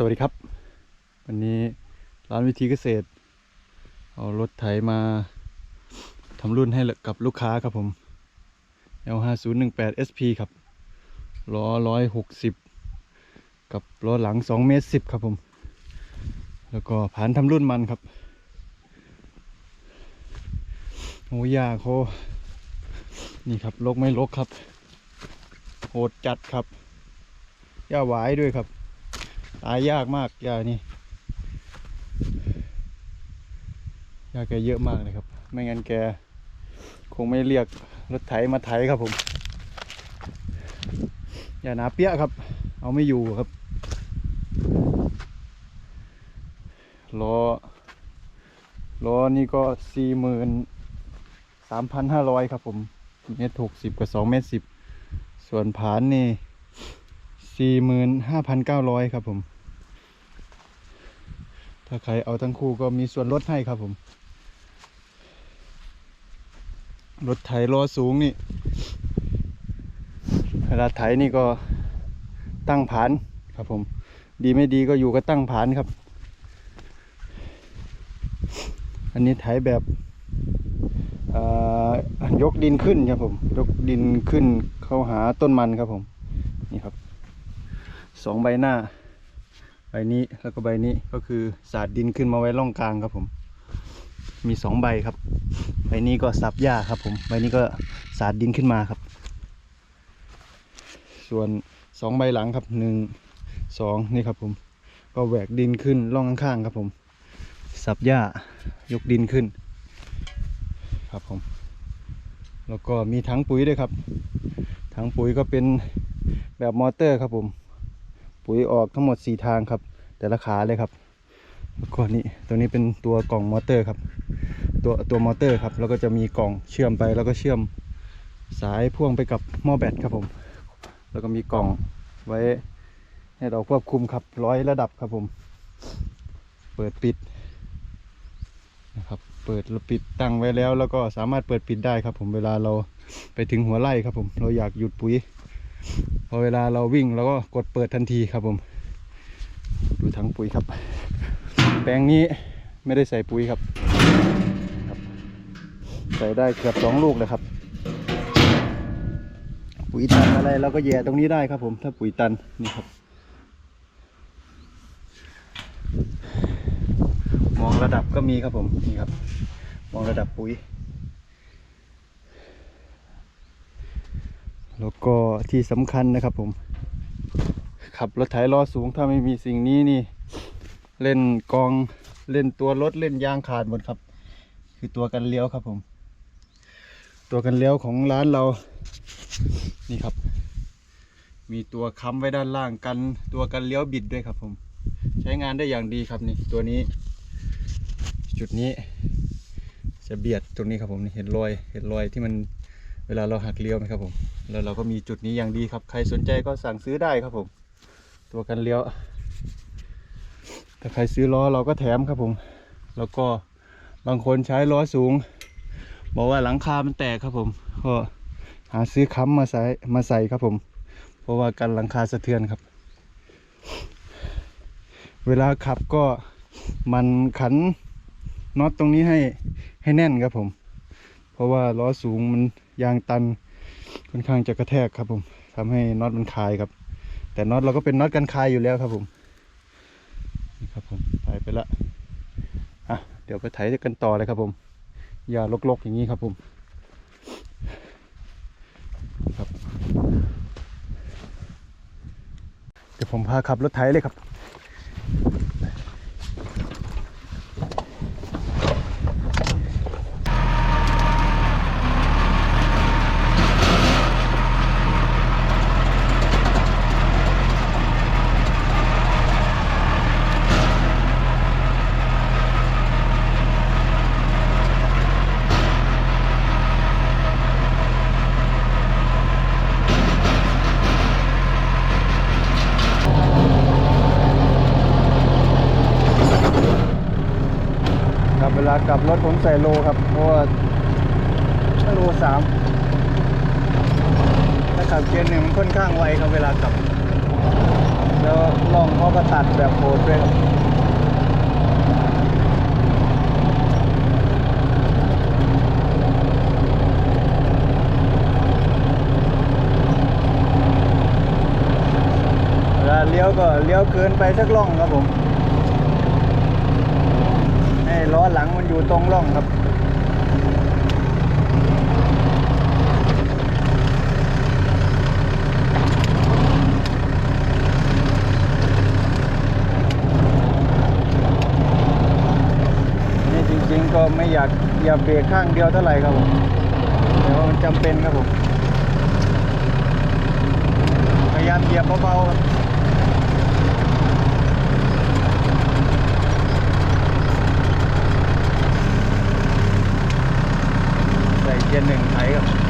สวัสดีครับ วันนี้ร้านวิธีเกษตร เอารถไถมาทำรุ่นให้กับลูกค้าครับผม L5018 SP ครับล้อ160 กับล้อหลัง2เมตร10 ครับผม แล้วก็ผ่านทำรุ่นมันครับโอ้ยาเขานี่ครับลกไม่ลกครับโหดจัดครับหญ้าหวายด้วยครับ ตายยากมากยานี่ยาแกเยอะมากเลยครับ ไม่งั้นแก คงไม่เรียกรถไถมาไถครับผมยาหนาเปี้ยครับ เอาไม่อยู่ครับล้อล้อนี่ก็สี่หมื่นสามพันห้าร้อยครับผมเมตรหกสิบกับสองเมตรสิบส่วนผานนี่ สี่หมื่นห้าพันเก้าร้อยครับผม ถ้าใครเอาทั้งคู่ก็มีส่วนลดให้ครับผม รถไถล้อสูงนี่เวลาไถนี่ก็ตั้งผานครับผม ดีไม่ดีก็อยู่ก็ตั้งผานครับ อันนี้ไถแบบยกดินขึ้นครับผม ยกดินขึ้นเข้าหาต้นมันครับผม นี่ครับ สองใบหน้า ใบนี้แล้วก็ใบนี้ก็คือสาดดินขึ้นมาไว้ร่องกลางครับผม มีสองใบครับ ใบนี้ก็สับหญ้าครับผมใบนี้ก็สาดดินขึ้นมาครับ ส่วนสองใบหลังครับหนึ่งสองนี่ครับผม ก็แหวกดินขึ้นร่องข้างๆครับผม สับหญ้ายกดินขึ้น ครับผม แล้วก็มีถังปุ๋ยด้วยครับถังปุ๋ยก็เป็นแบบมอเตอร์ครับผม ปุ๋ยออกทั้งหมด 4 ทางครับ แต่ละขาเลยครับแล้วก็นี่ตัวนี้เป็นตัวกล่องมอเตอร์ครับตัวตัวมอเตอร์ครับแล้วก็จะมีกล่องเชื่อมไปแล้วก็เชื่อมสายพ่วงไปกับหม้อแบตครับผม แล้วก็มีกล่องไว้ให้เราควบคุมครับร้อยระดับครับผม เปิดปิดนะครับเปิดแล้วปิดตั้งไว้แล้ว แล้วก็สามารถเปิดปิดได้ครับผมเวลาเราไปถึงหัวไร่ครับผม เราอยากหยุดปุ๋ย พอเวลาเราวิ่งเราก็กดเปิดทันทีครับผม ดูถังปุ๋ยครับ แปลงนี้ไม่ได้ใส่ปุ๋ยครับใส่ได้เกือบสองลูกเลยครับ ปุ๋ยตันอะไรเราก็แย่ตรงนี้ได้ครับผม ถ้าปุ๋ยตันนี่ครับ มองระดับก็มีครับผมนี่ครับ มองระดับปุ๋ย แล้วก็ที่สำคัญนะครับผม ขับรถไถล้อสูงถ้าไม่มีสิ่งนี้นี่ เล่นกองเล่นตัวรถเล่นยางขาดหมดครับ คือตัวกันเลี้ยวครับผม ตัวกันเลี้ยวของร้านเรา นี่ครับ มีตัวค้ำไว้ด้านล่างกัน ตัวกันเลี้ยวบิดด้วยครับผม ใช้งานได้อย่างดีครับนี่ตัวนี้ จุดนี้ จะเบียดตรงนี้ครับผมนี่เห็นรอยเห็นรอยที่มันเวลาเราหักเลี้ยวไหมครับผม แล้วเราก็มีจุดนี้อย่างดีครับ ใครสนใจก็สั่งซื้อได้ครับผม ตัวกันเลี้ยว ถ้าใครซื้อล้อเราก็แถมครับผม แล้วก็บางคนใช้ล้อสูง บอกว่าหลังคา มันแตกครับผม ก็หาซื้อค้ำมาใส่มาใส่ครับผม เพราะว่ากันหลังคาสะเทือนครับ เวลาขับก็มันขันน็อตตรงนี้ให้ให้แน่นครับผม เพราะว่าล้อสูงมันยางตัน ค่อนข้างจะกระแทกครับผมทำให้น็อตมันคายครับ แต่น็อตเราก็เป็นน็อตกันคายอยู่แล้วครับผมนี่ครับผมถ่ายไปละอะเดี๋ยวไปถ่ายกันต่อเลยครับผม อย่าลกๆอย่างนี้ครับผมครับเดี๋ยวผมพาขับรถไถเลยครับ เวลากลับรถผมใส่โลครับ เพราะว่าโลสามถ้าขับเกียร์หนึ่งมันค่อนข้างไวครับเวลากลับ แล้วล่องเขาก็ตัดแบบโหดด้วยเวลาเลี้ยวก็เลี้ยวเกินไปสักล่องครับผม ให้ล้อหลังมัน องร่องครับนี่จริงๆก็ไม่อยากอย่าเบรกข้างเดียวเท่าไหร่ครับผมแต่ว่ามันจำเป็นครับผมพยายามเหยียบเบาๆครับ เยร์หนึ่งไทยกับ